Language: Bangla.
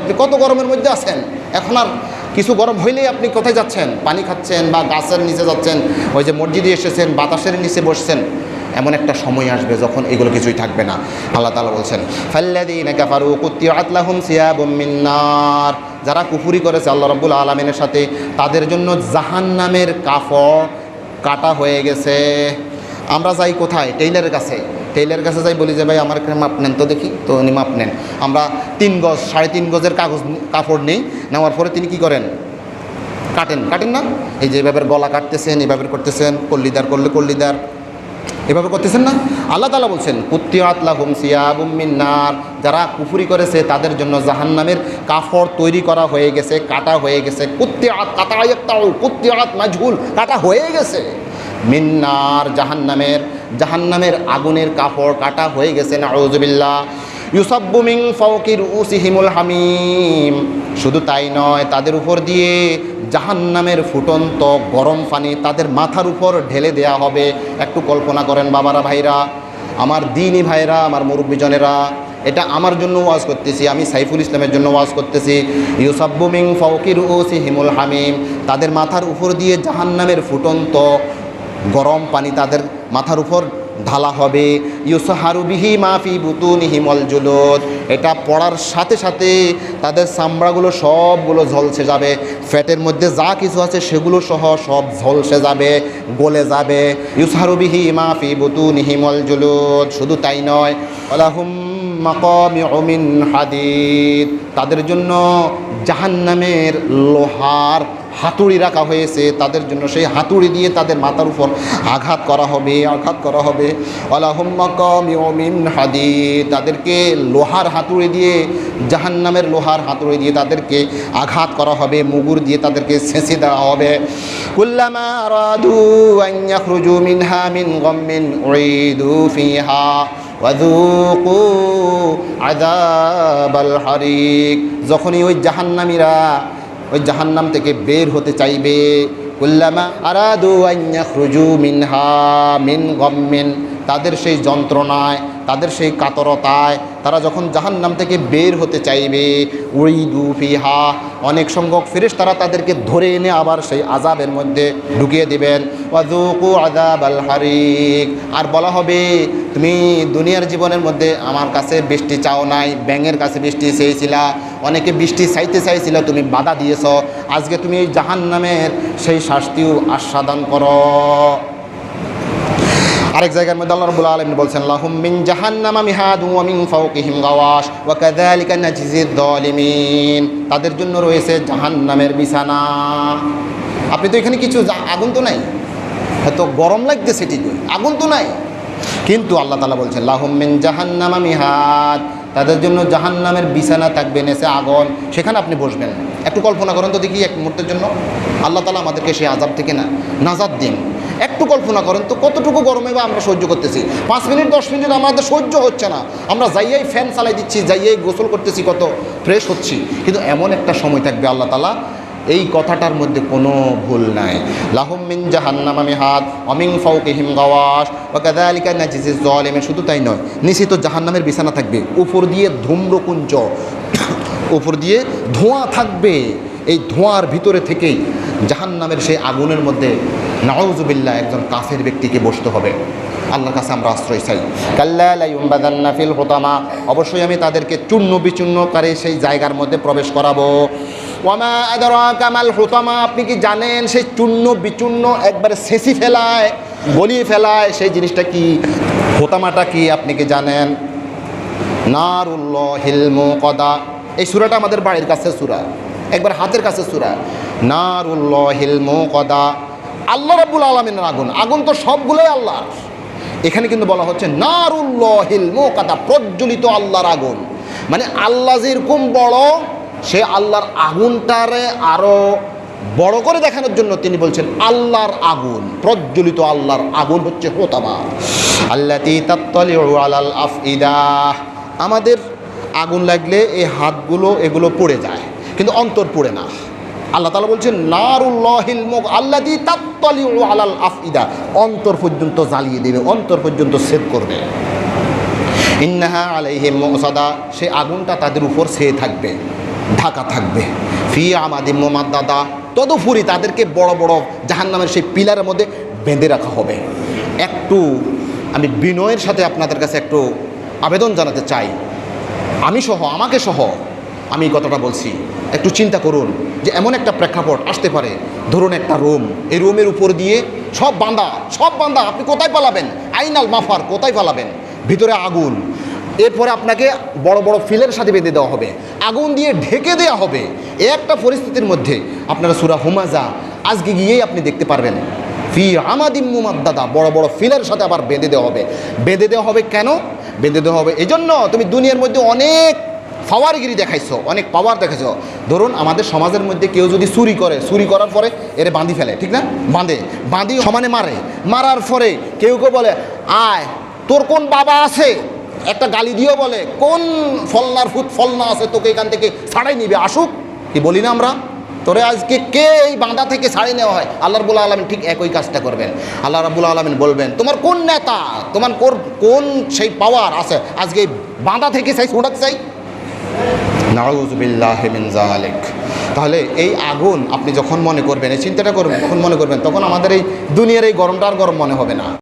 আপনি কত গরমের মধ্যে আছেন? এখন আর কিছু গরম হইলেই আপনি কোথায় যাচ্ছেন? পানি খাচ্ছেন বা গাছের নিচে যাচ্ছেন, ওই যে মসজিদে এসেছেন, বাতাসের নিচে বসছেন, এমন একটা সময় আসবে যখন এগুলো কিছুই থাকবে না। আল্লাহ তালা বলছেন ফাল্লাদিনা কাফারু কুত্তিআত লাহুম সিয়াবুম মিন নার। যারা কুফুরি করেছে আল্লাহ রাব্বুল আলামিনের সাথে, তাদের জন্য জাহান্নামের কাফড় কাটা হয়ে গেছে। আমরা যাই কোথায়? টেইলারের কাছে। টেইলারের কাছে যাই বলি যে, ভাই, আমার এখানে মাপ নেন তো দেখি। তো উনি মাপ নেন। আমরা তিন গজ, সাড়ে তিন গজের কাগজ কাপড় নেই। নেওয়ার পরে তিনি কি করেন? কাটেন কাটেন না? এই যে এভাবে গলা কাটতেছেন, এভাবে করতেছেন, কল্লিদার করলে কল্লিদার। এভাবে করতেছেন না? আল্লাহ তালা বলছেন, কুত্তিয়াত লাহুম সিয়াবুম মিন্নার যারা কুফুরি করেছে, তাদের জন্য জাহান্নামের কাফড় তৈরি করা হয়ে গেছে, কাটা হয়ে গেছে। কুত্তিয়াত কাতায়াত্তাউ কুত্তিয়াত মাজহুল, কাটা হয়ে গেছে। মিন্নার জাহান্নামের জাহান্নামের আগুনের কাপড় কাটা হয়ে গেছে, নাউজুবিল্লাহ। ইউসাব্বু মিং ফাওকির উসিহিমুল হামিম। শুধু তাই নয়, তাদের উপর দিয়ে জাহান্নামের ফুটন্ত গরম পানি তাদের মাথার উপর ঢেলে দেয়া হবে। একটু কল্পনা করেন বাবারা, ভাইরা, আমার দিনই ভাইরা, আমার মুরব্বীজনেরা এটা আমার জন্য ওয়াজ করতেছি, আমি সাইফুল ইসলামের জন্য ওয়াজ করতেছি। ইউসাব্বু মিং উসি হিমুল হামিম, তাদের মাথার উপর দিয়ে জাহান্নামের ফুটন্ত গরম পানি তাদের মাথার উপর ঢালা হবে। ইউসাহারুবিহি মাফি বুতুনিহিমল জুলোদ। এটা পড়ার সাথে সাথে তাদের চামড়াগুলো সবগুলো ঝলসে যাবে। ফ্যাটের মধ্যে যা কিছু আছে সেগুলো সহ সব ঝলসে যাবে, গলে যাবে। ইউসহারুবিহি মাফি বুতুনিহিমল জুলোদ। শুধু তাই নয় আলাহুম মাকামিউ মিন হাদিদ। তাদের জন্য জাহান্নামের লোহার হাতুড়ি রাখা হয়েছে। তাদের জন্য সেই হাতুড়ি দিয়ে তাদের মাথার উপর আঘাত করা হবে, আঘাত করা হবে। আলাহমিন হাদি তাদেরকে লোহার হাতুড়ি দিয়ে, জাহান্নামের লোহার হাতুড়ি দিয়ে তাদেরকে আঘাত করা হবে, মুগুর দিয়ে তাদেরকে ছেঁচে দেওয়া হবে। কুল্লামা মিনহা মিন উইদু ফিহা। আযাবাল হারিক। যখনই ওই জাহান্নামীরা ওই জাহান্নাম থেকে বের হতে চাইবে, কুল্লামা আরাদু রুজু মিনহা মিন গম্মিন তাদের সেই যন্ত্রণায়, তাদের সেই কাতরতায় তারা যখন জাহান্নাম থেকে বের হতে চাইবে, উইদু ফিহা, অনেক সংখ্যক ফেরেশ তারা তাদেরকে ধরে এনে আবার সেই আজাবের মধ্যে ঢুকিয়ে দিবেন। আজাব আল হারিক। আর বলা হবে, তুমি দুনিয়ার জীবনের মধ্যে আমার কাছে বৃষ্টি চাও নাই, ব্যাঙের কাছে বৃষ্টি চেয়েছিলা, অনেকে বৃষ্টি চাইতে চাইছিল, তুমি বাধা দিয়েছ। আজকে তুমি এই জাহান্নামের সেই শাস্তিও আস্বাদন করো। আরেক জায়গার মধ্যে আল্লাহ রাব্বুল আলামিন বলছেন, লাহুম মিন জাহান্নামা মিহাদু মিন ফাওকিহিম গাওয়াশ ওয়া কাযালিকা নাজিজিদ যালিমিন। তাদের জন্য রয়েছে জাহান্নামের বিছানা। আপনি তো এখানে কিছু আগুন তো নাই। হয়তো গরম লাগতেছে ঠিকই, আগুন তো নাই। কিন্তু আল্লাহ তালা বলছেন, লাহুম মিন জাহান্নামা মিহাদ। তাদের জন্য জাহান্নামের বিছানা থাকবে নেছে আগুন। সেখানে আপনি বসবেন একটু কল্পনা করেন তো দেখি এক মুহূর্তের জন্য। আল্লাহ তালা আমাদেরকে সেই আজাব থেকে না, নাজাদ দিন। একটু কল্পনা করেন তো কতটুকু গরমে বা আমরা সহ্য করতেছি? পাঁচ মিনিট, দশ মিনিট আমাদের সহ্য হচ্ছে না। আমরা যাইয়াই ফ্যান চালাই দিচ্ছি, যাইয়াই গোসল করতেছি, কত ফ্রেশ হচ্ছি। কিন্তু এমন একটা সময় থাকবে আল্লাহ তালা এই কথাটার মধ্যে কোনো ভুল নাই। লাহুম মিন জাহান্নামা মিহাদ অমিং ফাউকিহিম গাওয়াস ও কাদালিকা নাজিজিজ জালিমে শুধু তাই নয় নিশ্চিত জাহান্নামের বিছানা থাকবে। উপর দিয়ে ধূম্রকুঞ্জ, উপর দিয়ে ধোঁয়া থাকবে। এই ধোঁয়ার ভিতরে থেকেই জাহান্নামের সেই আগুনের মধ্যে নাউজুবিল্লাহ একজন কাফের ব্যক্তিকে বসতে হবে। আল্লাহর কাছে আমরা আশ্রয় চাই। কাল্লা ফিল হোতামা। অবশ্যই আমি তাদেরকে চূর্ণ বিচূর্ণকারে সেই জায়গার মধ্যে প্রবেশ করাবো। ওয়ামা কামাল হোতামা, আপনি কি জানেন সেই চূর্ণ বিচূর্ণ একবারে শেষি ফেলায় গলিয়ে ফেলায়, সেই জিনিসটা কি? হোতামাটা কি, আপনি কি জানেন? নারুল্লাহ হিলমু কদা এই সুরাটা আমাদের বাড়ির কাছে সুরা। একবার হাতের কাছে সুরা। নারুল্লাহ হিলমু কদা আল্লাহ রাব্বুল আলমিনের আগুন। আগুন তো সবগুলোই আল্লাহ এখানে কিন্তু বলা হচ্ছে নারুল্লাহ হিলমু কদা প্রজ্বলিত আল্লাহর আগুন। মানে আল্লাহ যেরকম বড়, সে আল্লাহর আগুনটারে আরও বড় করে দেখানোর জন্য তিনি বলছেন আল্লাহর আগুন, প্রজ্বলিত আল্লাহর আগুন হচ্ছে হোতামা। তাত্তালিউ আলাল আফইদা। আমাদের আগুন লাগলে এই হাতগুলো এগুলো পড়ে যায়, কিন্তু অন্তর পড়ে না। আল্লাহ তালা বলছেন, নারুল্লাহিল মুখ আল্লাদি তাত্তালিউ আলাল আফইদা। অন্তর পর্যন্ত জ্বালিয়ে দেবে, অন্তর পর্যন্ত সেভ করবে। ইন্নাহা আলাইহিম মুসাদা, সে আগুনটা তাদের উপর সে থাকবে, ঢাকা থাকবে। ফি আমাদি মোমাদ দাদা তদুপুরি তাদেরকে বড় বড় জাহান্নামের সেই পিলারের মধ্যে বেঁধে রাখা হবে। একটু আমি বিনয়ের সাথে আপনাদের কাছে একটু আবেদন জানাতে চাই। আমি সহ, আমাকে সহ আমি কথাটা বলছি। একটু চিন্তা করুন। যে এমন একটা প্রেক্ষাপট আসতে পারে। ধরুন একটা রুম, এই রুমের উপর দিয়ে সব বান্দা সব বান্দা, আপনি কোথায় পালাবেন? আইনাল মাফার, কোথায় পালাবেন? ভিতরে আগুন। এরপরে আপনাকে বড় বড় ফিলের সাথে বেঁধে দেওয়া হবে। আগুন দিয়ে ঢেকে দেওয়া হবে। এ একটা পরিস্থিতির মধ্যে আপনারা সুরা হুমাজা আজকে গিয়েই আপনি দেখতে পারবেন। ফি আমাদিম দাদা বড় বড় ফিলের সাথে আবার বেঁধে দেওয়া হবে। বেঁধে দেওয়া হবে কেন? বেঁধে দেওয়া হবে। এই জন্য তুমি দুনিয়ার মধ্যে অনেক পাওয়ারগিরি দেখাইছো, অনেক পাওয়ার দেখাইছো। ধরুন আমাদের সমাজের মধ্যে কেউ যদি চুরি করে, চুরি করার পরে এর বাঁধি ফেলে, ঠিক না? বাঁধে। বাঁধি সমানে মারে। মারার পরে কেউ কেউ বলে, আয়, তোর কোন বাবা আছে? একটা গালি দিয়েও বলে, কোন ফলনার ফুট ফলনা আছে তোকে এখান থেকে ছাড়াই নিবে, আসুক। কি বলি না আমরা? তোরে আজকে কে এই বাঁধা থেকে ছাড়িয়ে নেওয়া হয়? আল্লাহ রাবুল আলমিন ঠিক একই কাজটা করবেন। আল্লাহ রাবুল আলমিন বলবেন, তোমার কোন নেতা? তোমার কোন সেই পাওয়ার আছে? আজকে এই বাঁধা থেকে চাই ছোটাক চাই। নাউজুবিল্লাহ জালেক জালিক তাহলে এই আগুন আপনি যখন মনে করবেন, এই চিন্তাটা করবেন তখন মনে করবেন, তখন আমাদের এই দুনিয়ার এই গরমটা আর গরম মনে হবে না।